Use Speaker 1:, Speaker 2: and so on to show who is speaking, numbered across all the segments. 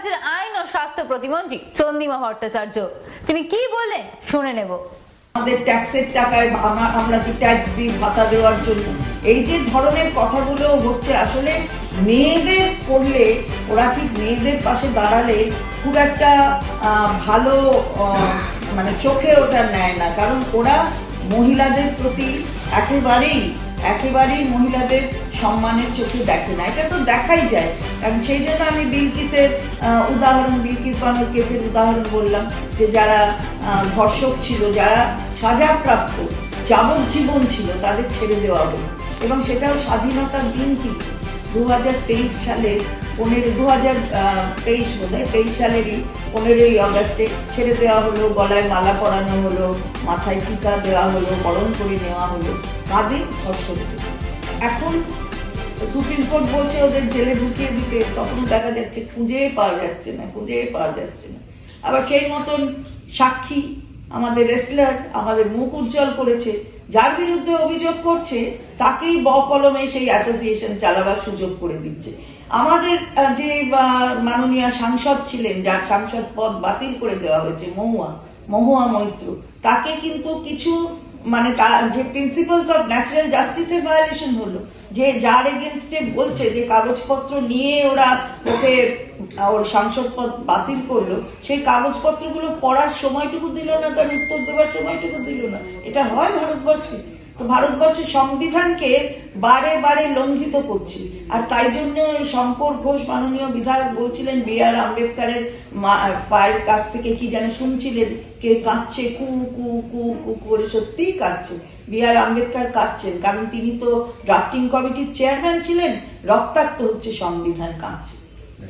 Speaker 1: রাজ্যের আইন ও স্বাস্থ্য প্রতিমন্ত্রী চন্দিমা ভট্টাচার্য। তিনি কি বললেন? শুনে নেব।
Speaker 2: আমাদের ট্যাক্সের টাকায় আমরা কি ট্যাক্স দিই ভাতা দেওয়ার জন্য? এই যে ধরনের কথাগুলো হচ্ছে, আসলে মেয়েদের করলে ওরা ঠিক মেয়েদের পাশে দাঁড়ালে খুব একটা ভালো মানে চোখে ওটা নেয় না। কারণ ওরা মহিলাদের প্রতি একেবারেই একেবারেই মহিলাদের সম্মানের চোখে দেখে না। এটা তো দেখাই যায়। কারণ সেই জন্য আমি বিলকিসের উদাহরণ, বিলকিস বানোর কেসের উদাহরণ বললাম যে যারা ধর্ষক ছিল, যারা সাজাপ্রাপ্ত, যাবজ্জীবন ছিল, তাদের ছেড়ে দেওয়া হলো। এবং সেটাও স্বাধীনতার দিন কিন্তু দু হাজার তেইশ সালের পনেরো দু হাজার তেইশ বোধ হয় তেইশ সালেরই পনেরোই অগাস্টে ছেড়ে দেওয়া হলো, গলায় মালা পরানো হলো, মাথায় টিকা দেওয়া হলো, বরণ করে নেওয়া হলো কাদের ধর্ষকদের এখন সুপ্রিম কোর্ট বলছে ওদের জেলে ঢুকিয়ে দিতে, তখন দেখা যাচ্ছে খুঁজে পাওয়া যাচ্ছে না খুঁজে পাওয়া যাচ্ছে না। আবার সেই মতন সাক্ষী, আমাদের রেসলার আমাদের মুখ উজ্জ্বল করেছে, যার বিরুদ্ধে অভিযোগ করছে, তাকেই বকলমে সেই অ্যাসোসিয়েশন চালাবার সুযোগ করে দিচ্ছে। আমাদের যে মাননীয় সাংসদ ছিলেন, যার সাংসদ পদ বাতিল করে দেওয়া হয়েছে, মহুয়া মহুয়া মৈত্র, তাকে কিন্তু কিছু মানে যে প্রিন্সিপালস অফ ন্যাচারাল জাস্টিসের ভায়োলেশন হলো, যে যার এগেনস্টে বলছে যে কাগজপত্র নিয়ে ওরা ওকে, ওর সাংসদ পদ বাতিল করল, সেই কাগজপত্রগুলো পড়ার সময়টুকু দিল না, তার উত্তর দেওয়ার সময়টুকু দিল না। এটা হয় ভারতবর্ষে। তো ভারতবর্ষের সংবিধানকে বারে বারে লঙ্ঘিত করছি। আর তাই জন্য এই শঙ্কর ঘোষ মাননীয় বিধায়ক বলছিলেন, বি আর আম্বেদকারের পায়ের কাছ থেকে কি যেন শুনছিলেন, কে কাঁদছে, কু কু কু কু করে সত্যিই কাঁদছে। বি আর আম্বেদকার কাঁদছেন, কারণ তিনি তো ড্রাফটিং কমিটির চেয়ারম্যান ছিলেন, রক্তাক্ত হচ্ছে সংবিধান কাঁদছে।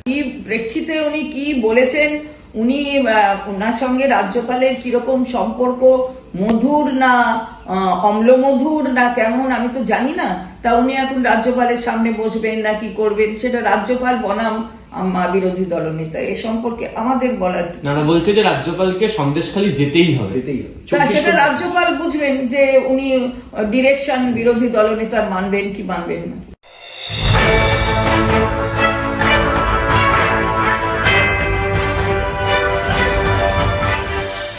Speaker 2: কি প্রেক্ষিতে উনি কি বলেছেন? উনি আহ, ওনার সঙ্গে রাজ্যপালের কীরকম সম্পর্ক মধুর না আহ, অম্লমধুর না কেমন আমি তো জানি না তা উনি এখন রাজ্যপালের সামনে বসবেন না কি করবেন সেটা রাজ্যপাল বনাম বিরোধী দলনেতা এ সম্পর্কে আমাদের বলার
Speaker 3: নানা বলছে যে রাজ্যপালকে সন্দেশখালি যেতেই হবে।
Speaker 4: যেতেই হবে।
Speaker 2: সেটা রাজ্যপাল বুঝবেন যে উনি ডিরেকশন বিরোধী দলনেতার মানবেন কি মানবেন না।